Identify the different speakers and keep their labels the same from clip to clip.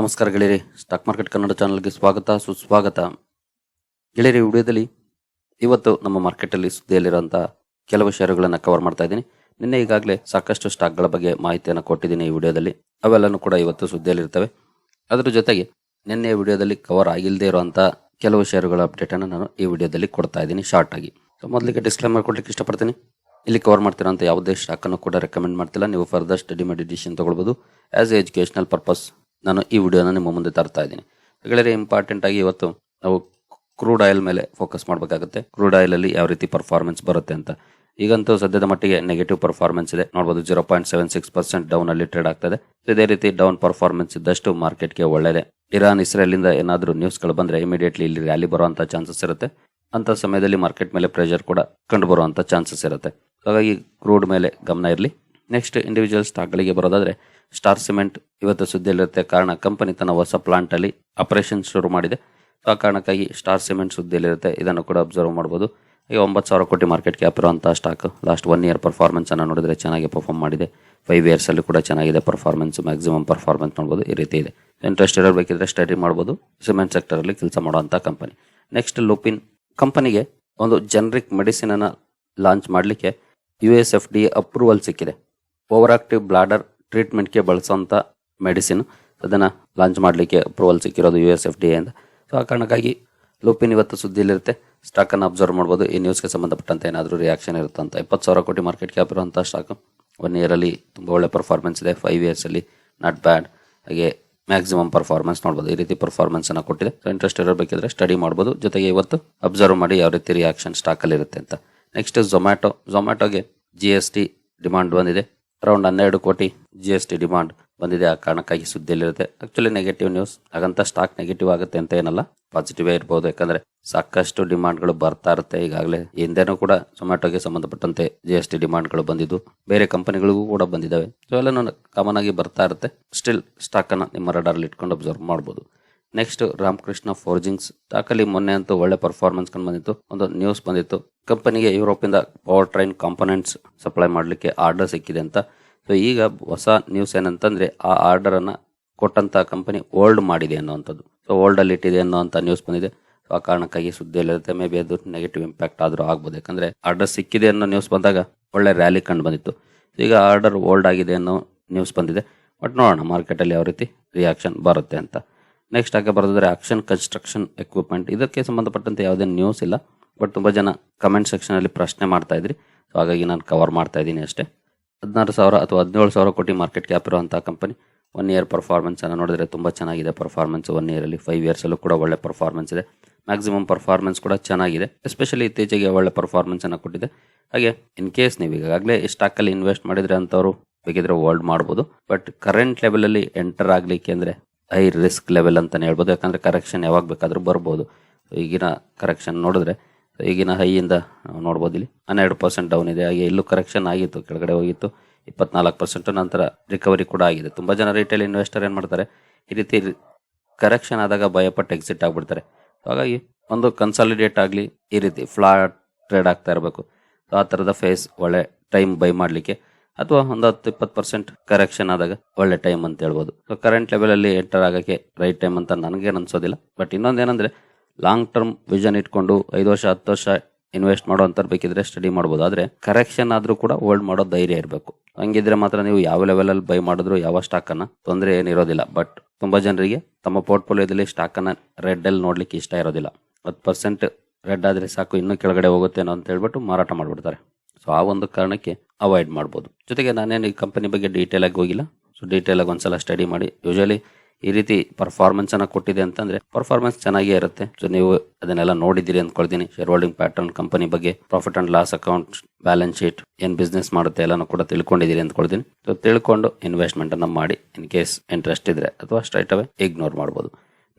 Speaker 1: ನಮಸ್ಕಾರ ಗೆಳೆಯರಿ. Stock market Kannada ಚಾನಲ್ಗೆ ಸ್ವಾಗತ, ಸುಸ್ವಾಗತ. ಗೆಳೆಯರಿ ವಿಡಿಯೋದಲ್ಲಿ ಇವತ್ತು ನಮ್ಮ ಮಾರ್ಕೆಟಲ್ಲಿ ಸುದ್ದಿಯಲ್ಲಿರುವಂಥ ಕೆಲವು ಷೇರುಗಳನ್ನು ಕವರ್ ಮಾಡ್ತಾ ಇದ್ದೀನಿ. ನಿನ್ನೆ ಈಗಾಗಲೇ ಸಾಕಷ್ಟು ಸ್ಟಾಕ್ಗಳ ಬಗ್ಗೆ ಮಾಹಿತಿಯನ್ನು ಕೊಟ್ಟಿದ್ದೀನಿ ಈ ವಿಡಿಯೋದಲ್ಲಿ. ಅವೆಲ್ಲನೂ ಕೂಡ ಇವತ್ತು ಸುದ್ದಿಯಲ್ಲಿರ್ತವೆ. ಅದರ ಜೊತೆಗೆ ನಿನ್ನೆ ವಿಡಿಯೋದಲ್ಲಿ ಕವರ್ ಆಗಿಲ್ಲದೆ ಇರುವಂಥ ಕೆಲವು ಷೇರುಗಳ ಅಪ್ಡೇಟನ್ನು ನಾನು ಈ ವಿಡಿಯೋದಲ್ಲಿ ಕೊಡ್ತಾ ಇದ್ದೀನಿ ಶಾರ್ಟ್ ಆಗಿ. ಸೊ ಮೊದಲಿಗೆ ಡಿಸ್ಕ್ಲೇಮರ್ ಕೊಡ್ಲಿಕ್ಕೆ ಇಷ್ಟಪಡ್ತೀನಿ. ಇಲ್ಲಿ ಕವರ್ ಮಾಡ್ತಿರೋಂಥ ಯಾವುದೇ ಸ್ಟಾಕನ್ನು ಕೂಡ ರೆಕಮೆಂಡ್ ಮಾಡ್ತಿಲ್ಲ. ನೀವು ಫರ್ದರ್ ಸ್ಟಡಿ ಮಾಡಿ ಡಿಸಿಷನ್ ತಗೊಳ್ಬೋದು. ಆಸ್ ಎ ಎಜುಕೇಷನಲ್ ಪರ್ಪಸ್ ನಾನು ಈ ವಿಡಿಯೋನ ನಿಮ್ಮ ಮುಂದೆ ತರ್ತಾ ಇದ್ದೀನಿ. ಗೆಳೆಯರೆ ಇಂಪಾರ್ಟೆಂಟ್ ಆಗಿ ಇವತ್ತು ನಾವು ಕ್ರೂಡ್ ಆಯಿಲ್ ಮೇಲೆ ಫೋಕಸ್ ಮಾಡಬೇಕಾಗುತ್ತೆ. ಕ್ರೂಡ್ ಆಯಿಲಲ್ಲಿ ಯಾವ ರೀತಿ ಪರ್ಫಾರ್ಮೆನ್ಸ್ ಬರುತ್ತೆ ಅಂತ. ಈಗಂತೂ ಸದ್ಯದ ಮಟ್ಟಿಗೆ ನೆಗೆಟಿವ್ ಪರ್ಫಾರ್ಮೆನ್ಸ್ ಇದೆ. ನೋಡ್ಬೋದು zero point seven six percent down ಅಲ್ಲಿ ಟ್ರೇಡ್ ಆಗ್ತದೆ ಇದೇ. ರೀತಿ ಡೌನ್ ಪರ್ಫಾರ್ಮೆನ್ಸ್ ಇದ್ದಷ್ಟು ಮಾರ್ಕೆಟ್ಗೆ ಒಳ್ಳೆಯದೇ ಇರಾನ್, ಇಸ್ರೇಲಿಂದ ಏನಾದರೂ ನ್ಯೂಸ್ಗಳು ಬಂದರೆ ಇಮಿಡಿಯೇಟ್ಲಿ ಇಲ್ಲಿ ರ್ಯಾಲಿ ಬರುವಂಥ ಚಾನ್ಸಸ್ ಇರುತ್ತೆ. ಅಂಥ ಸಮಯದಲ್ಲಿ ಮಾರ್ಕೆಟ್ ಮೇಲೆ ಪ್ರೆಷರ್ ಕೂಡ ಕಂಡು ಬರುವಂಥ ಚಾನ್ಸಸ್ ಇರುತ್ತೆ. ಹಾಗಾಗಿ ಕ್ರೂಡ್ ಮೇಲೆ ಗಮನ ಇರಲಿ. ನೆಕ್ಸ್ಟ್ ಇಂಡಿವಿಜುವಲ್ ಸ್ಟಾಕ್ಗಳಿಗೆ ಬರೋದಾದರೆ ಸ್ಟಾರ್ ಸಿಮೆಂಟ್ ಇವತ್ತು ಸುದ್ದಿಯಲ್ಲಿರುತ್ತೆ. ಕಾರಣ ಕಂಪನಿ ತನ್ನ ಹೊಸ ಪ್ಲಾಂಟಲ್ಲಿ ಆಪರೇಷನ್ ಶುರು ಮಾಡಿದೆ. ಆ ಕಾರಣಕ್ಕಾಗಿ ಸ್ಟಾರ್ ಸಿಮೆಂಟ್ ಸುದ್ದಿಯಲ್ಲಿರುತ್ತೆ. ಇದನ್ನು ಕೂಡ ಅಬ್ಸರ್ವ್ ಮಾಡ್ಬೋದು. ಈಗ ಒಂಬತ್ತು ಸಾವಿರ ಕೋಟಿ ಮಾರ್ಕೆಟ್ ಕ್ಯಾಪ್ ಇರುವಂಥ ಸ್ಟಾಕ್ ಲಾಸ್ಟ್ ಒನ್ ಇಯರ್ ಪರ್ಫಾರ್ಮೆನ್ಸನ್ನು ನೋಡಿದರೆ ಚೆನ್ನಾಗಿ ಪರ್ಫಾರ್ಮ್ ಮಾಡಿದೆ. ಫೈವ್ ಇಯರ್ಸಲ್ಲಿ ಕೂಡ ಚೆನ್ನಾಗಿದೆ ಪರ್ಫಾರ್ಮೆನ್ಸ್ ಮ್ಯಾಕ್ಸಿಮಮ್ ಪರ್ಫಾರ್ಮೆನ್ಸ್ ನೋಡ್ಬೋದು. ಈ ರೀತಿ ಇದೆ. ಇಂಟ್ರೆಸ್ಟ್ ಇರಬೇಕಿದ್ರೆ ಸ್ಟಡಿ ಮಾಡ್ಬೋದು. ಸಿಮೆಂಟ್ ಸೆಕ್ಟರಲ್ಲಿ ಕೆಲಸ ಮಾಡುವಂಥ ಕಂಪನಿ ನೆಕ್ಸ್ಟ್ ಲೂಪಿನ್ ಕಂಪನಿಗೆ ಒಂದು ಜನರಿಕ್ ಮೆಡಿಸಿನನ್ನು ಲಾಂಚ್ ಮಾಡಲಿಕ್ಕೆ U S F D approval ಸಿಕ್ಕಿದೆ. ಓವರ್ ಆಕ್ಟಿವ್ ಬ್ಲಾಡರ್ ಟ್ರೀಟ್ಮೆಂಟ್ಗೆ ಬಳಸುವಂಥ ಮೆಡಿಸಿನ್ ಅದನ್ನು ಲಾಂಚ್ ಮಾಡಲಿಕ್ಕೆ ಅಪ್ರೂವಲ್ ಸಿಕ್ಕಿರೋದು ಯು ಎಸ್ ಎಫ್ ಡಿ ಎಂದ ಸೊ ಆ ಕಾರಣಕ್ಕಾಗಿ ಲೂಪಿನ್ ಇವತ್ತು ಸುದ್ದಿಯಲ್ಲಿರುತ್ತೆ ಸ್ಟಾಕನ್ನು ಅಬ್ಸರ್ವ್ ಮಾಡ್ಬೋದು. ಈ ನ್ಯೂಸ್ಗೆ ಸಂಬಂಧಪಟ್ಟಂತೆ ಏನಾದರೂ ರಿಯಾಕ್ಷನ್ ಇರುತ್ತೆ ಅಂತ. ಇಪ್ಪತ್ತು ಸಾವಿರ ಕೋಟಿ ಮಾರ್ಕೆಟ್ ಕ್ಯಾಪ್ ಇರುವಂಥ ಸ್ಟಾಕ್ ಒನ್ ಇಯರಲ್ಲಿ ತುಂಬ ಒಳ್ಳೆ ಪರ್ಫಾರ್ಮೆನ್ಸ್ ಇದೆ. ಫೈವ್ ಇಯರ್ಸಲ್ಲಿ ನಾಟ್ ಬ್ಯಾಡ್ ಹಾಗೆ ಮ್ಯಾಕ್ಸಿಮಮ್ ಪರ್ಫಾರ್ಮೆನ್ಸ್ ನೋಡ್ಬೋದು. ಈ ರೀತಿ ಪರ್ಫಾರ್ಮೆನ್ಸನ್ನು ಕೊಟ್ಟಿದೆ. ಸೊ ಇಂಟ್ರೆಸ್ಟ್ ಇರಬೇಕಿದ್ರೆ ಸ್ಟಡಿ ಮಾಡ್ಬೋದು. ಜೊತೆಗೆ ಇವತ್ತು ಅಬ್ಸರ್ವ್ ಮಾಡಿ ಯಾವ ರೀತಿ ರಿಯಾಕ್ಷನ್ ಸ್ಟಾಕಲ್ಲಿರುತ್ತೆ ಅಂತ. ನೆಕ್ಸ್ಟ್ ಝೊಮ್ಯಾಟೊ ಝೊಮ್ಯಾಟೊಗೆ ಜಿ ಎಸ್ ಟಿ ಡಿಮಾಂಡ್ ಬಂದಿದೆ. ಅರೌಂಡ್ ಹನ್ನೆರಡು ಕೋಟಿ ಜಿ ಎಸ್ ಟಿ ಡಿಮಾಂಡ್ ಬಂದಿದೆ. ಆ ಕಾರಣಕ್ಕಾಗಿ ಸುದ್ದಿಯಲ್ಲಿರುತ್ತೆ. ಆಕ್ಚುಲಿ ನೆಗೆಟಿವ್ ನ್ಯೂಸ್ ಹಾಗಂತ ಸ್ಟಾಕ್ ನೆಗೆಟಿವ್ ಆಗುತ್ತೆ ಅಂತ ಏನಲ್ಲ. ಪಾಸಿಟಿವ್ ಇರ್ಬೋದು. ಯಾಕಂದ್ರೆ ಸಾಕಷ್ಟು ಡಿಮಾಂಡ್ಗಳು ಬರ್ತಾ ಇರುತ್ತೆ. ಈಗಾಗಲೇ ಹಿಂದೆನೂ ಕೂಡ ಜೊಮ್ಯಾಟೋಗೆ ಸಂಬಂಧಪಟ್ಟಂತೆ ಜಿ ಎಸ್ ಟಿ ಡಿಮಾಂಡ್ಗಳು ಬಂದಿದ್ದು. ಬೇರೆ ಕಂಪನಿಗಳಿಗೂ ಕೂಡ ಬಂದಿದ್ದಾವೆ. ಸೊ ಎಲ್ಲನೂ ಕಾಮನ್ ಆಗಿ ಬರ್ತಾ ಇರುತ್ತೆ. ಸ್ಟಿಲ್ ಸ್ಟಾಕ್ ಅನ್ನ ನಿಮ್ಮ ರಡಾರ್ಲಿ ಇಟ್ಕೊಂಡು ಅಬ್ಸರ್ವ್ ಮಾಡ್ಬೋದು. ನೆಕ್ಸ್ಟ್ ರಾಮಕೃಷ್ಣ ಫೋರ್ಜಿಂಗ್ಸ್ ಸ್ಟಾಕಲ್ಲಿ ಮೊನ್ನೆ ಅಂತೂ ಒಳ್ಳೆ ಪರ್ಫಾರ್ಮೆನ್ಸ್ ಕಂಡು ಬಂದಿತ್ತು. ಒಂದು ನ್ಯೂಸ್ ಬಂದಿತ್ತು. ಕಂಪನಿಗೆ ಯುರೋಪಿಂದ ಪವರ್ ಟ್ರೈನ್ ಕಾಂಪೊನೆಂಟ್ಸ್ ಸಪ್ಲೈ ಮಾಡಲಿಕ್ಕೆ ಆರ್ಡರ್ ಸಿಕ್ಕಿದೆ ಅಂತ. ಸೊ ಈಗ ಹೊಸ ನ್ಯೂಸ್ ಏನಂತಂದ್ರೆ, ಆ ಆರ್ಡರ್ ಅನ್ನ ಕೊಟ್ಟಂತ ಕಂಪನಿ ಓಲ್ಡ್ ಮಾಡಿದೆ ಅನ್ನುವಂಥದ್ದು. ಸೊ ಓಲ್ಡ್ ಅಲ್ಲಿ ಇಟ್ಟಿದೆ ಅನ್ನುವಂಥ ನ್ಯೂಸ್ ಬಂದಿದೆ. ಸೊ ಆ ಕಾರಣಕ್ಕಾಗಿ ಸುದ್ದಿಯಲ್ಲಿರುತ್ತೆ. ಮೇ ಬಿ ಅದು ನೆಗೆಟಿವ್ ಇಂಪ್ಯಾಕ್ಟ್ ಆದರೂ ಆಗ್ಬೋದು. ಯಾಕಂದ್ರೆ ಆರ್ಡರ್ ಸಿಕ್ಕಿದೆ ಅನ್ನೋ ನ್ಯೂಸ್ ಬಂದಾಗ ಒಳ್ಳೆ ರ್ಯಾಲಿ ಕಂಡು ಬಂದಿತ್ತು. ಈಗ ಆರ್ಡರ್ ಓಲ್ಡ್ ಆಗಿದೆ ಅನ್ನೋ ನ್ಯೂಸ್ ಬಂದಿದೆ. ಬಟ್ ನೋಡೋಣ ಮಾರ್ಕೆಟಲ್ಲಿ ಯಾವ ರೀತಿ ರಿಯಾಕ್ಷನ್ ಬರುತ್ತೆ ಅಂತ. ನೆಕ್ಸ್ಟ್ ಹಾಗೆ ಬರೆದಿದ್ರೆ ಆಕ್ಷನ್ ಕನ್ಸ್ಟ್ರಕ್ಷನ್ ಎಕ್ವಿಪ್ಮೆಂಟ್ ಇದಕ್ಕೆ ಸಂಬಂಧಪಟ್ಟಂತೆ ಯಾವುದೇ ನ್ಯೂಸ್ ಇಲ್ಲ. ಬಟ್ ತುಂಬ ಜನ ಕಮೆಂಟ್ ಸೆಕ್ಷನಲ್ಲಿ ಪ್ರಶ್ನೆ ಮಾಡ್ತಾ ಇದ್ರಿ. ಸೊ ಹಾಗಾಗಿ ನಾನು ಕವರ್ ಮಾಡ್ತಾ ಇದ್ದೀನಿ ಅಷ್ಟೇ. ಹದಿನಾರು ಸಾವಿರ ಅಥವಾ ಹದಿನೇಳು ಸಾವಿರ ಕೋಟಿ ಮಾರ್ಕೆಟ್ ಕ್ಯಾಪ್ ಇರುವಂಥ ಕಂಪನಿ ಒನ್ ಇಯರ್ ಪರ್ಫಾರ್ಮೆನ್ಸ್ ಅನ್ನು ನೋಡಿದ್ರೆ ತುಂಬ ಚೆನ್ನಾಗಿದೆ ಪರ್ಫಾರ್ಮೆನ್ಸ್ ಒನ್ ಇಯರಲ್ಲಿ ಫೈವ್ ಇಯರ್ಸಲ್ಲೂ ಕೂಡ ಒಳ್ಳೆ ಪರ್ಫಾರ್ಮೆನ್ಸ್ ಇದೆ. ಮ್ಯಾಕ್ಸಿಮಮ್ ಪರ್ಫಾರ್ಮೆನ್ಸ್ ಕೂಡ ಚೆನ್ನಾಗಿದೆ. ಎಸ್ಪೆಷಲಿ ಇತ್ತೀಚೆಗೆ ಒಳ್ಳೆ ಪರ್ಫಾರ್ಮೆನ್ಸ್ ಅನ್ನು ಕೊಟ್ಟಿದೆ. ಹಾಗೆ ಇನ್ ಕೇಸ್ ನೀವು ಈಗಾಗಲೇ ಸ್ಟಾಕಲ್ಲಿ ಇನ್ವೆಸ್ಟ್ ಮಾಡಿದ್ರೆ ಅಂತವರು ಬೇಕಿದ್ರೆ ಹೋಲ್ಡ್ ಮಾಡ್ಬೋದು. ಬಟ್ ಕರೆಂಟ್ ಲೆವೆಲಲ್ಲಿ ಎಂಟರ್ ಆಗಲಿಕ್ಕೆ ಅಂದರೆ ಹೈ ರಿಸ್ಕ್ ಲೆವೆಲ್ ಅಂತಲೇ ಹೇಳ್ಬೋದು. ಯಾಕಂದರೆ ಕರೆಕ್ಷನ್ ಯಾವಾಗ ಬೇಕಾದರೂ ಬರ್ಬೋದು. ಈಗಿನ ಕರೆಕ್ಷನ್ ನೋಡಿದ್ರೆ, ಈಗಿನ ಹೈಯಿಂದ ನೋಡ್ಬೋದು ಇಲ್ಲಿ. ಹನ್ನೆರಡು ಪರ್ಸೆಂಟ್ ಡೌನ್ ಇದೆ. ಹಾಗೆ ಇಲ್ಲೂ ಕರೆಕ್ಷನ್ ಆಗಿತ್ತು, ಕೆಳಗಡೆ ಹೋಗಿತ್ತು. ಇಪ್ಪತ್ನಾಲ್ಕು ಪರ್ಸೆಂಟು ನಂತರ ರಿಕವರಿ ಕೂಡ ಆಗಿದೆ. ತುಂಬ ಜನ ರಿಟೇಲ್ ಇನ್ವೆಸ್ಟರ್ ಏನು ಮಾಡ್ತಾರೆ, ಈ ರೀತಿ ಕರೆಕ್ಷನ್ ಆದಾಗ ಭಯಪಟ್ಟು ಎಕ್ಸಿಟ್ ಆಗಿಬಿಡ್ತಾರೆ. ಹಾಗಾಗಿ ಒಂದು ಕನ್ಸಾಲಿಡೇಟ್ ಆಗಲಿ ಈ ರೀತಿ ಫ್ಲಾಟ್ ಟ್ರೇಡ್ ಆಗ್ತಾ ಇರಬೇಕು. ಆ ಥರದ ಫೇಸ್ ಒಳ್ಳೆ ಟೈಮ್ ಬೈ ಮಾಡಲಿಕ್ಕೆ ಅಥವಾ ಒಂದು ಹತ್ತು, ಇಪ್ಪತ್ತು ಪರ್ಸೆಂಟ್ ಕರೆಕ್ಷನ್ ಆದಾಗ ಒಳ್ಳೆ ಟೈಮ್ ಅಂತ ಹೇಳ್ಬೋದು. ಸೊ ಕರೆಂಟ್ ಲೆವೆಲಲ್ಲಿ ಎಂಟರ್ ಆಗೋಕ್ಕೆ ರೈಟ್ ಟೈಮ್ ಅಂತ ನನಗೇನು ಅನ್ಸೋದಿಲ್ಲ. ಬಟ್ ಇನ್ನೊಂದೇನಂದ್ರೆ ಲಾಂಗ್ ಟರ್ಮ್ ವಿಷನ್ ಇಟ್ಕೊಂಡು ಐದು ವರ್ಷ, ಹತ್ತು ವರ್ಷ ಇನ್ವೆಸ್ಟ್ ಮಾಡೋ ಬೇಕಿದ್ರೆ ಸ್ಟಡಿ ಮಾಡ್ಬೋದು. ಆದರೆ ಕರೆಕ್ಷನ್ ಆದರೂ ಕೂಡ ಹೋಲ್ಡ್ ಮಾಡೋ ಧೈರ್ಯ ಇರಬೇಕು. ಹಂಗಿದ್ರೆ ಮಾತ್ರ ನೀವು ಯಾವ ಲೆವೆಲಲ್ಲಿ ಬೈ ಮಾಡಿದ್ರು ಯಾವ ಸ್ಟಾಕನ್ನು ತೊಂದರೆ ಏನಿರೋದಿಲ್ಲ ಬಟ್ ತುಂಬ ಜನರಿಗೆ ತಮ್ಮ ಪೋರ್ಟ್ಫೋಲಿಯೋದಲ್ಲಿ ಸ್ಟಾಕನ್ನು ರೆಡ್ಡಲ್ಲಿ ನೋಡ್ಲಿಕ್ಕೆ ಇಷ್ಟ ಇರೋದಿಲ್ಲ. ಹತ್ತು ಪರ್ಸೆಂಟ್ ರೆಡ್ ಆದರೆ ಸಾಕು, ಇನ್ನೂ ಕೆಳಗಡೆ ಹೋಗುತ್ತೇನೋ ಅಂತ ಹೇಳ್ಬಿಟ್ಟು ಮಾರಾಟ ಮಾಡಿಬಿಡ್ತಾರೆ. ಸೊ ಆ ಒಂದು ಕಾರಣಕ್ಕೆ ಅವಾಯ್ಡ್ ಮಾಡ್ಬೋದು. ಜೊತೆಗೆ ನಾನೇನು ಈ ಕಂಪನಿ ಬಗ್ಗೆ ಡೀಟೇಲ್ ಆಗಿ ಹೋಗಿಲ್ಲ. ಸೊ ಡೀಟೇಲ್ ಆಗಿ ಒಂದ್ಸಲ ಸ್ಟಡಿ ಮಾಡಿ. ಯೂಶಲಿ ಈ ರೀತಿ ಪರ್ಫಾರ್ಮೆನ್ಸ್ ಅನ್ನ ಕೊಟ್ಟಿದೆ ಅಂತಂದ್ರೆ ಪರ್ಫಾರ್ಮೆನ್ಸ್ ಚೆನ್ನಾಗೇ ಇರುತ್ತೆ. ಸೊ ನೀವು ಅದನ್ನೆಲ್ಲ ನೋಡಿದ್ದೀರಿ ಅಂದ್ಕೊಳ್ತೀನಿ. ಶೇರ್ ಹೋಲ್ಡಿಂಗ್ ಪ್ಯಾಟರ್ನ್ ಕಂಪನಿ ಬಗ್ಗೆ profit and loss account balance sheet ಏನು ಬಿಸ್ನೆಸ್ ಮಾಡುತ್ತೆ ಎಲ್ಲನೂ ಕೂಡ ತಿಳ್ಕೊಂಡಿದ್ದೀರಿ ಅಂದ್ಕೊಳ್ತೀನಿ. ಸೊ ತಿಳ್ಕೊಂಡು ಇನ್ವೆಸ್ಟ್ಮೆಂಟ್ ಅನ್ನ ಮಾಡಿ. ಇನ್ ಕೇಸ್ ಇಂಟ್ರೆಸ್ಟ್ ಇದ್ರೆ ಅಥವಾ ಸ್ಟ್ರೈಟ್ ಅವೇ ಇಗ್ನೋರ್ ಮಾಡ್ಬೋದು.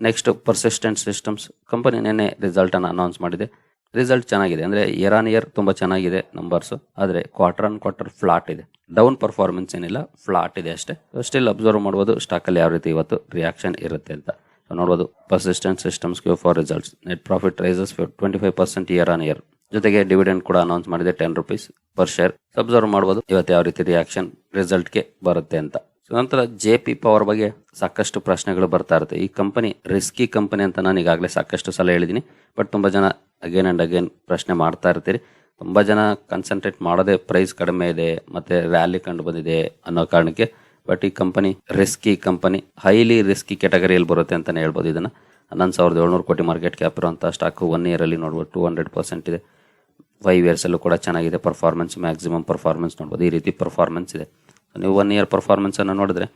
Speaker 1: ನೆಕ್ಸ್ಟ್ ಪರ್ಸಿಸ್ಟೆಂಟ್ ಸಿಸ್ಟಮ್ಸ್ ಕಂಪನಿ ನೆನ್ನೆ ರಿಸಲ್ಟ್ ಅನ್ನು ಅನೌನ್ಸ್ ಮಾಡಿದೆ. ರಿಸಲ್ಟ್ ಚೆನ್ನಾಗಿದೆ. ಅಂದ್ರೆ ಇಯರ್ ಆನ್ ಇಯರ್ ತುಂಬಾ ಚೆನ್ನಾಗಿದೆ ನಂಬರ್ಸು ಆದ್ರೆ ಕ್ವಾರ್ಟರ್ ಆನ್ ಕ್ವಾರ್ಟರ್ ಫ್ಲಾಟ್ ಇದೆ. ಡೌನ್ ಪರ್ಫಾರ್ಮೆನ್ಸ್ ಏನಿಲ್ಲ ಫ್ಲಾಟ್ ಇದೆ ಅಷ್ಟೇ. ಸ್ಟಿಲ್ ಅಬ್ಸರ್ವ್ ಮಾಡ್ಬೋದು ಸ್ಟಾಕ್ ಅಲ್ಲಿ ಯಾವ ರೀತಿ ಇವತ್ತು ರಿಯಾಕ್ಷನ್ ಇರುತ್ತೆ ಅಂತ. ನೋಡ್ಬೋದು persistent systems Q four results net profit rises twenty five percent year on year ಜೊತೆಗೆ ಡಿವಿಡೆಂಡ್ ಕೂಡ ಅನೌನ್ಸ್ ಮಾಡಿದೆ ten rupees per share observe ಮಾಡ್ಬೋದು, ಇವತ್ತು ಯಾವ ರೀತಿ ರಿಯಾಕ್ಷನ್ ರಿಸಲ್ಟ್ಗೆ ಬರುತ್ತೆ ಅಂತ. ನಂತರ ಜೆ ಪಿ ಪವರ್ ಬಗ್ಗೆ ಸಾಕಷ್ಟು ಪ್ರಶ್ನೆಗಳು ಬರ್ತಾ ಇರುತ್ತೆ. ಈ ಕಂಪನಿ ರಿಸ್ಕಿ ಕಂಪನಿ ಅಂತ ನಾನು ಈಗಾಗಲೇ ಸಾಕಷ್ಟು ಸಲ ಹೇಳಿದ್ದೀನಿ. ಬಟ್ ತುಂಬ ಜನ ಅಗೇನ್ ಆ್ಯಂಡ್ ಅಗೇನ್ ಪ್ರಶ್ನೆ ಮಾಡ್ತಾ ಇರ್ತೀರಿ. ತುಂಬ ಜನ ಕಾನ್ಸಂಟ್ರೇಟ್ ಮಾಡೋದೇ ಪ್ರೈಸ್ ಕಡಿಮೆ ಇದೆ, ಮತ್ತೆ ರ್ಯಾಲಿ ಕಂಡು ಬಂದಿದೆ ಅನ್ನೋ ಕಾರಣಕ್ಕೆ. ಬಟ್ ಈ company risky company highly risky ಕ್ಯಾಟಗರಿಯಲ್ಲಿ ಬರುತ್ತೆ ಅಂತಲೇ ಹೇಳ್ಬೋದು ಇದನ್ನು. ಹನ್ನೊಂದು ಸಾವಿರದ ಏಳ್ನೂರು ಕೋಟಿ ಮಾರ್ಕೆಟ್ ಕ್ಯಾಪ್ ಇರುವಂಥ ಸ್ಟಾಕು ಒನ್ ಇಯರಲ್ಲಿ ನೋಡ್ಬೋದು ಟೂ ಹಂಡ್ರೆಡ್ ಪರ್ಸೆಂಟ್ ಇದೆ. ಫೈವ್ ಇಯರ್ಸಲ್ಲೂ ಕೂಡ ಚೆನ್ನಾಗಿದೆ ಪರ್ಫಾರ್ಮೆನ್ಸ್ ಮ್ಯಾಕ್ಸಿಮಮ್ ಪರ್ಫಾರ್ಮೆನ್ಸ್ ನೋಡ್ಬೋದು. ಈ ರೀತಿ ಪರ್ಫಾರ್ಮೆನ್ಸ್ ಇದೆ. ನೀವು ಒನ್ ಇಯರ್ ಪರ್ಫಾರ್ಮೆನ್ಸನ್ನು ನೋಡಿದ್ರೆ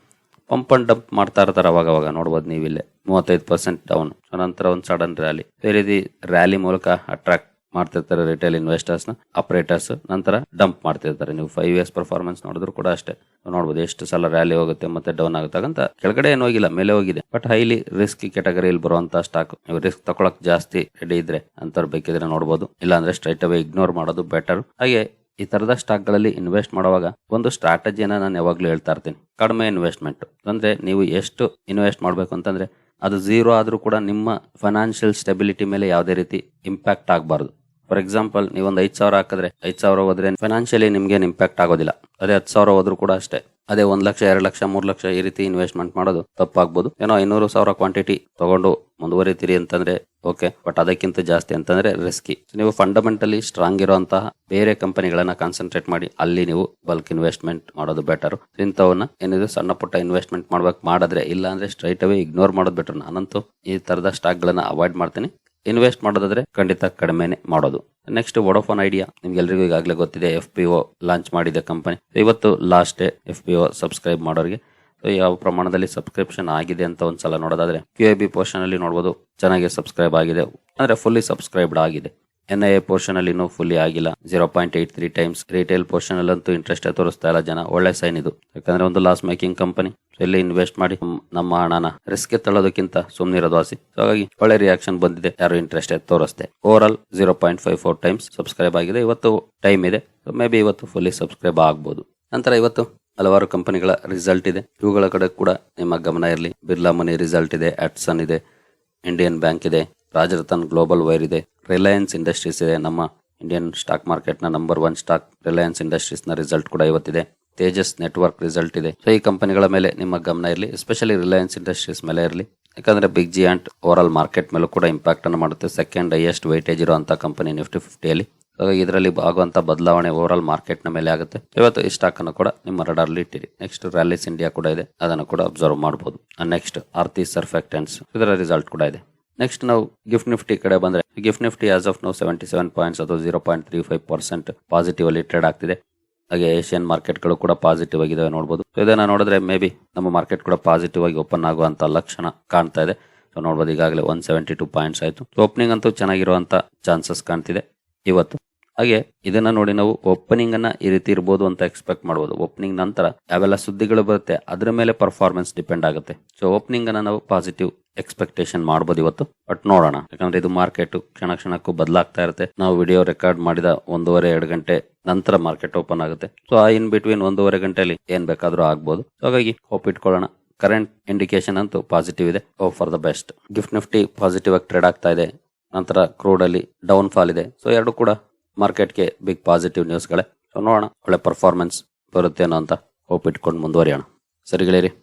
Speaker 1: ಪಂಪ್ ಅಂಡ್ ಡಂಪ್ ಮಾಡ್ತಾ ಇರ್ತಾರೆ ಅವಾಗ ಅವಾಗ, ನೋಡ್ಬೋದು ನೀವು ಇಲ್ಲೇ. ಮೂವತ್ತೈದು ಪರ್ಸೆಂಟ್ ಡೌನ್ ನಂತರ ಒಂದು ಸಡನ್ ರ್ಯಾಲಿ ಬೇರೆ ರೀತಿ ರ್ಯಾಲಿ ಮೂಲಕ ಅಟ್ರಾಕ್ಟ್ ಮಾಡ್ತಿರ್ತಾರೆ ರಿಟೇಲ್ ಇನ್ವೆಸ್ಟರ್ಸ್ನ ಆಪರೇಟರ್ಸ್ ನಂತರ ಡಂಪ್ ಮಾಡ್ತಿರ್ತಾರೆ. ನೀವು ಫೈವ್ ಇಯರ್ಸ್ ಪರ್ಫಾರ್ಮೆನ್ಸ್ ನೋಡಿದ್ರು ಕೂಡ ಅಷ್ಟೇ. ನೋಡ್ಬೋದು ಎಷ್ಟು ಸಲ ರ್ಯಾಲಿ ಹೋಗುತ್ತೆ ಮತ್ತೆ ಡೌನ್ ಆಗುತ್ತೆ ಅಂತ ಕೆಳಗಡೆ ಏನು ಹೋಗಿಲ್ಲ, ಮೇಲೆ ಹೋಗಿದೆ. ಬಟ್ ಹೈಲಿ ರಿಸ್ಕ್ ಕ್ಯಾಟಗರಿಯಲ್ಲಿ ಬರುವಂತಹ ಸ್ಟಾಕ್ ನೀವು ರಿಸ್ಕ್ ತಗೊಳಕ್ ಜಾಸ್ತಿ ರೆಡಿ ಇದ್ರೆ ಅಂತವ್ರು ಬೇಕಿದ್ರೆ ನೋಡ್ಬೋದು. ಇಲ್ಲಾಂದ್ರೆ ಸ್ಟ್ರೈಟ್ ಅವೇ ಇಗ್ನೋರ್ ಮಾಡೋದು ಬೆಟರ್ ಹಾಗೆ ಈ ತರದ ಸ್ಟಾಕ್ಗಳಲ್ಲಿ ಇನ್ವೆಸ್ಟ್ ಮಾಡುವಾಗ ಒಂದು ಸ್ಟ್ರಾಟಜಿಯನ್ನು ನಾನು ಯಾವಾಗಲೂ ಹೇಳ್ತಾ ಇರ್ತೀನಿ. ಕಡಿಮೆ ಇನ್ವೆಸ್ಟ್ಮೆಂಟ್. ಅಂದ್ರೆ ನೀವು ಎಷ್ಟು ಇನ್ವೆಸ್ಟ್ ಮಾಡಬೇಕು ಅಂತಂದ್ರೆ ಅದು ಝೀರೋ ಆದ್ರೂ ಕೂಡ ನಿಮ್ಮ ಫೈನಾನ್ಷಿಯಲ್ ಸ್ಟೆಬಿಲಿಟಿ ಮೇಲೆ ಯಾವುದೇ ರೀತಿ ಇಂಪ್ಯಾಕ್ಟ್ ಆಗಬಾರ್ದು. ಫಾರ್ ಎಕ್ಸಾಂಪಲ್ ನೀವು ಒಂದು ಐದು ಸಾವಿರ ಹಾಕಿದ್ರೆ, ಐದು ಸಾವಿರ ಹೋದ್ರೆ ಫೈನಾನ್ಷಿಯಲಿ ನಿಮ್ಗೆ ಇಂಪ್ಯಾಕ್ಟ್ ಆಗೋದಿಲ್ಲ. ಅದೇ ಹತ್ತು ಸಾವಿರ ಹೋದ್ರು ಕೂಡ ಅಷ್ಟೇ. ಅದೇ ಒಂದ್ ಲಕ್ಷ, ಎರಡು ಲಕ್ಷ, ಮೂರ್ ಲಕ್ಷ ಈ ರೀತಿ ಇನ್ವೆಸ್ಟ್ಮೆಂಟ್ ಮಾಡೋದು ತಪ್ಪಾಗ್ಬೋದು. ಏನೋ ಐನೂರು ಸಾವಿರ ಕ್ವಾಂಟಿಟಿ ತಗೊಂಡು ಮುಂದುವರಿತೀರಿ ಅಂತಂದ್ರೆ ಓಕೆ ಬಟ್ ಅದಕ್ಕಿಂತ ಜಾಸ್ತಿ ಅಂತಂದ್ರೆ ರಿಸ್ಕಿ ನೀವು ಫಂಡಮೆಂಟಲಿ ಸ್ಟ್ರಾಂಗ್ ಇರುವಂತಹ ಬೇರೆ ಕಂಪನಿಗಳನ್ನ ಕಾನ್ಸಂಟ್ರೇಟ್ ಮಾಡಿ ಅಲ್ಲಿ ನೀವು ಬಲ್ಕ್ ಇನ್ವೆಸ್ಟ್ಮೆಂಟ್ ಮಾಡೋದು ಬೆಟರ್ ಇಂಥವನ್ನ ಏನಿದೆ ಸಣ್ಣ ಪುಟ್ಟ ಇನ್ವೆಸ್ಟ್ಮೆಂಟ್ ಮಾಡ್ಬೇಕು, ಮಾಡಿದ್ರೆ ಇಲ್ಲ ಅಂದ್ರೆ ಸ್ಟ್ರೈಟ್ ಅವೇ ಇಗ್ನೋರ್ ಮಾಡೋದು ಬೆಟರ್ ನಾನಂತೂ ಈ ತರದ ಸ್ಟಾಕ್ ಗಳನ್ನ ಅವಾಯ್ಡ್ ಮಾಡ್ತೀನಿ. ಇನ್ವೆಸ್ಟ್ ಮಾಡೋದಾದ್ರೆ ಖಂಡಿತ ಕಡಿಮೆನೆ ಮಾಡೋದು. ನೆಕ್ಸ್ಟ್ ವೋಡೋಫೋನ್ ಐಡಿಯಾ ನಿಮ್ಗೆಲ್ರಿಗೂ ಈಗಾಗಲೇ ಗೊತ್ತಿದೆ ಎಫ್ ಪಿ ಒ ಲಾಂಚ್ ಮಾಡಿದೆ ಕಂಪನಿ ಇವತ್ತು last day F P O subscribe ಮಾಡೋರಿಗೆ. ಯಾವ ಪ್ರಮಾಣದಲ್ಲಿ ಸಬ್ಸ್ಕ್ರಿಪ್ಷನ್ ಆಗಿದೆ ಅಂತ ಒಂದ್ಸಲ ನೋಡೋದಾದ್ರೆ ಕ್ಯೂ ಎ ಬಿ ಪೋರ್ಷನ್ ಅಲ್ಲಿ ನೋಡಬಹುದು ಚೆನ್ನಾಗಿ ಸಬ್ಸ್ಕ್ರೈಬ್ ಆಗಿದೆ. ಅಂದ್ರೆ ಫುಲ್ಲಿ ಸಬ್ಸ್ಕ್ರೈಬ್ಡ್ ಆಗಿದೆ. ಎನ್ ಐ ಎ ಪೋರ್ಷನ್ ಅಲ್ಲಿ ಇನ್ನೂ ಫುಲ್ಲಿ ಆಗಿಲ್ಲ. Zero point eight three times retail portion ಅಲ್ಲಂತೂ ಇಂಟ್ರೆಸ್ಟ್ ತೋರಿಸ್ತಾ ಇಲ್ಲ ಜನ. ಒಳ್ಳೆ ಸೈನ್ ಇದು. ಯಾಕಂದ್ರೆ ಒಂದು ಲಾಸ್ ಮೇಕಿಂಗ್ ಕಂಪನಿ ಎಲ್ಲಿ ಇನ್ವೆಸ್ಟ್ ಮಾಡಿ ನಮ್ಮ ಹಣನ ರಿಸ್ಕ್ ತಳ್ಳೋದಕ್ಕಿಂತ ಸುಮ್ಮನಿರೋದು ವಾಸಿ. So, ಹಾಗಾಗಿ ಒಳ್ಳೆ ರಿಯಾಕ್ಷನ್ ಬಂದಿದೆ. ಯಾರು interest ತೋರಿಸ್ತೆ over all zero point five four times subscribe ಆಗಿದೆ. ಇವತ್ತು ಟೈಮ್ ಇದೆ. ಮೇ ಬಿ ಇವತ್ತು ಫುಲ್ಲಿ ಸಬ್ಸ್ಕ್ರೈಬ್ ಆಗ್ಬೋದು. ನಂತರ ಇವತ್ತು ಹಲವಾರು ಕಂಪನಿಗಳ ರಿಸಲ್ಟ್ ಇದೆ. ಇವುಗಳ ಕಡೆ ಕೂಡ ನಿಮ್ಮ ಗಮನ ಇರಲಿ. ಬಿರ್ಲಾ ಮನಿ ರಿಸಲ್ಟ್ ಇದೆ. ಅಟ್ಸನ್ ಇದೆ. ಇಂಡಿಯನ್ ಬ್ಯಾಂಕ್ ಇದೆ. ರಾಜರತನ್ ಗ್ಲೋಬಲ್ ವೈರ್ ಇದೆ. ರಿಲಯನ್ಸ್ ಇಂಡಸ್ಟ್ರೀಸ್ ಇದೆ. ನಮ್ಮ ಇಂಡಿಯನ್ ಸ್ಟಾಕ್ ಮಾರ್ಕೆಟ್ನ ನಂಬರ್ ಒನ್ ಸ್ಟಾಕ್ ರಿಲಯನ್ಸ್ ಇಂಡಸ್ಟ್ರೀಸ್ನ ರಿಸಲ್ಟ್ ಕೂಡ ಇವತ್ತಿದೆ. ತೇಜಸ್ ನೆಟ್ವರ್ಕ್ ರಿಸಲ್ಟ್ ಇದೆ. ಸೊ, ಈ ಕಂಪನಿಗಳ ಮೇಲೆ ನಿಮ್ಮ ಗಮನ ಇರಲಿ. ಎಸ್ಪೆಷಲಿ ರಿಲಯನ್ಸ್ ಇಂಡಸ್ಟ್ರೀಸ್ ಮೇಲೆ ಇರಲಿ. ಯಾಕಂದ್ರೆ big G and overall market ಮೇಲೂ ಕೂಡ ಇಂಪ್ಯಾಕ್ಟ್ ಅನ್ನು ಮಾಡುತ್ತೆ. ಸೆಕೆಂಡ್ ಹೈಯೆಸ್ಟ್ ವೈಟೇಜ್ ಇರುವಂತಹ ಕಂಪನಿ ನಿಫ್ಟಿ ಫಿಫ್ಟಿಯಲ್ಲಿ ಇದರಲ್ಲಿ ಆಗುವಂತ ಬದಲಾವಣೆ ಓವರ್ ಆಲ್ ಮಾರ್ಕೆಟ್ನ ಮೇಲೆ ಆಗುತ್ತೆ. ಇವತ್ತು ಈ ಸ್ಟಾಕ್ ಅನ್ನು ಕೂಡ ನಿಮ್ಮ ರಡಾರ್ಲಿ ಇಟ್ಟಿರಿ. ನೆಕ್ಸ್ಟ್ ರ್ಯಾಲಿಸ್ ಇಂಡಿಯಾ ಕೂಡ ಇದೆ. ಅದನ್ನು ಕೂಡ ಅಬ್ಸರ್ವ್ ಮಾಡಬಹುದು ನೆಕ್ಸ್ಟ್ ಆರ್ತಿ ಸರ್ಫೆಕ್ಟೆನ್ಸ್ ಇದರ ರಿಸಲ್ಟ್ ಕೂಡ ಇದೆ. ನೆಕ್ಸ್ಟ್ ನಾವು ಗಿಫ್ಟ್ ನಿಫ್ಟಿ ಕಡೆ ಬಂದ್ರೆ GIFT Nifty as of now seventy seven points ಅಥವಾ zero point three five percent positive ಅಲ್ಲಿ ಟ್ರೇಡ್ ಆಗ್ತಿದೆ. ಹಾಗೆ ಏಷ್ಯನ್ ಮಾರ್ಕೆಟ್ಗಳು ಕೂಡ ಪಾಸಿಟಿವ್ ಆಗಿದಾವೆ ನೋಡಬಹುದು ಇದನ್ನ ನೋಡಿದ್ರೆ ಮೇ ಬಿ ನಮ್ಮ ಮಾರ್ಕೆಟ್ ಕೂಡ ಪಾಸಿಟಿವ್ ಆಗಿ ಓಪನ್ ಆಗುವಂತ ಲಕ್ಷಣ ಕಾಣ್ತಾ ಇದೆ. ಸೊ ನೋಡಬಹುದು ಈಗಾಗಲೇ ಒನ್ ಸೆವೆಂಟಿ ಟೂ ಪಾಯಿಂಟ್ಸ್ ಆಯ್ತು ಓಪನಿಂಗ್ ಅಂತೂ ಚೆನ್ನಾಗಿರುವಂತ ಚಾನ್ಸಸ್ ಕಾಣ್ತಿದೆ ಇವತ್ತು. ಹಾಗೆ ಇದನ್ನ ನೋಡಿ ನಾವು ಓಪನಿಂಗ್ ಅನ್ನ ಈ ರೀತಿ ಇರ್ಬೋದು ಅಂತ ಎಕ್ಸ್ಪೆಕ್ಟ್ ಮಾಡಬಹುದು ಓಪನಿಂಗ್ ನಂತರ ಯಾವೆಲ್ಲ ಸುದ್ದಿಗಳು ಬರುತ್ತೆ, ಅದರ ಮೇಲೆ ಪರ್ಫಾರ್ಮೆನ್ಸ್ ಡಿಪೆಂಡ್ ಆಗುತ್ತೆ. ಸೊ ಓಪನಿಂಗ್ ಅನ್ನ ನಾವು ಪಾಸಿಟಿವ್ ಎಕ್ಸ್ಪೆಕ್ಟೇಷನ್ ಮಾಡಬಹುದು ಇವತ್ತು. ಬಟ್ ನೋಡೋಣ. ಯಾಕಂದ್ರೆ ಇದು ಮಾರ್ಕೆಟ್ ಕ್ಷಣ ಕ್ಷಣಕ್ಕೂ ಬದಲಾಗ್ತಾ ಇರುತ್ತೆ. ನಾವು ವಿಡಿಯೋ ರೆಕಾರ್ಡ್ ಮಾಡಿದ ಒಂದೂವರೆ, ಎರಡು ಗಂಟೆ ನಂತರ ಮಾರ್ಕೆಟ್ ಓಪನ್ ಆಗುತ್ತೆ. ಸೊ ಆ ಇನ್ ಬಿಟ್ವೀನ್ ಒಂದೂವರೆ ಗಂಟೆಯಲ್ಲಿ ಏನ್ ಬೇಕಾದ್ರೂ ಆಗ್ಬೋದು. So, ಹಾಗಾಗಿ ಹೋಪ್ ಇಟ್ಕೊಳ್ಳೋಣ. ಕರೆಂಟ್ ಇಂಡಿಕೇಶನ್ ಅಂತೂ ಪಾಸಿಟಿವ್ ಇದೆ. Hope for the best GIFT Nifty positive ಆಗಿ ಟ್ರೇಡ್ ಆಗ್ತಾ ಇದೆ. ನಂತರ ಕ್ರೂಡ್ ಅಲ್ಲಿ ಡೌನ್ ಫಾಲ್ ಇದೆ. ಸೊ ಎರಡು ಕೂಡ ಮಾರ್ಕೆಟ್ಗೆ ಬಿಗ್ ಪಾಸಿಟಿವ್ ನ್ಯೂಸ್ಗಳೇ ಸೊ ನೋಡೋಣ ಒಳ್ಳೆ ಪರ್ಫಾರ್ಮೆನ್ಸ್ ಬರುತ್ತೇನೋ ಅಂತ ಹೋಪ್ ಇಟ್ಕೊಂಡು ಮುಂದುವರಿಯೋಣ. ಸರಿಗಳೇರಿ.